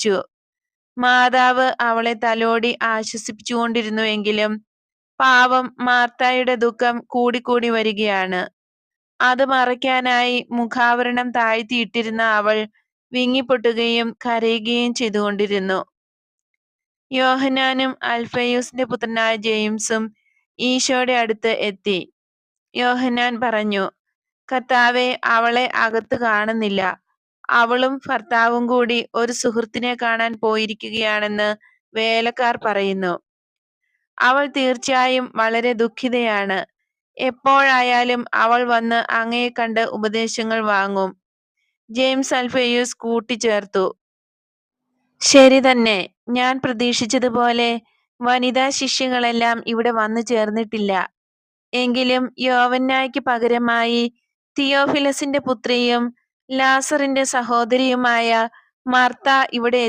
ചിരിച്ചു മാതാവ് അവളെ തലോടി ആശ്വസിപ്പിച്ചുകൊണ്ടിരുന്നുവെങ്കിലും പാവം മാർത്തായുടെ ദുഃഖം കൂടിക്കൂടി വരികയാണ്. അത് മറയ്ക്കാനായി മുഖാവരണം താഴ്ത്തിയിട്ടിരുന്ന അവൾ വിങ്ങിപ്പൊട്ടുകയും കരയുകയും ചെയ്തുകൊണ്ടിരുന്നു. യോഹനാനും അൽഫയൂസിന്റെ പുത്രനായ ജെയിംസും ഈശോയുടെ അടുത്ത് എത്തി. യോഹനാൻ പറഞ്ഞു കർത്താവെ അവളെ അകത്ത് കാണുന്നില്ല. അവളും ഭർത്താവും കൂടി ഒരു സുഹൃത്തിനെ കാണാൻ പോയിരിക്കുകയാണെന്ന് വേലക്കാർ പറയുന്നു. അവൾ തീർച്ചയായും വളരെ ദുഃഖിതയാണ്. എപ്പോഴായാലും അവൾ വന്ന് അങ്ങയെ കണ്ട് ഉപദേശങ്ങൾ വാങ്ങും. ജെയിംസ് അൽഫയൂസ് കൂട്ടിച്ചേർത്തു. ശരി തന്നെ ഞാൻ പ്രതീക്ഷിച്ചതുപോലെ വനിതാ ശിഷ്യകളെല്ലാം ഇവിടെ വന്നു ചേർന്നിട്ടില്ല. എങ്കിലും യോവന്നായ്ക്ക് പകരമായി തിയോഫിലസിന്റെ പുത്രിയും ലാസറിന്റെ സഹോദരിയുമായ മാർത്ത ഇവിടെ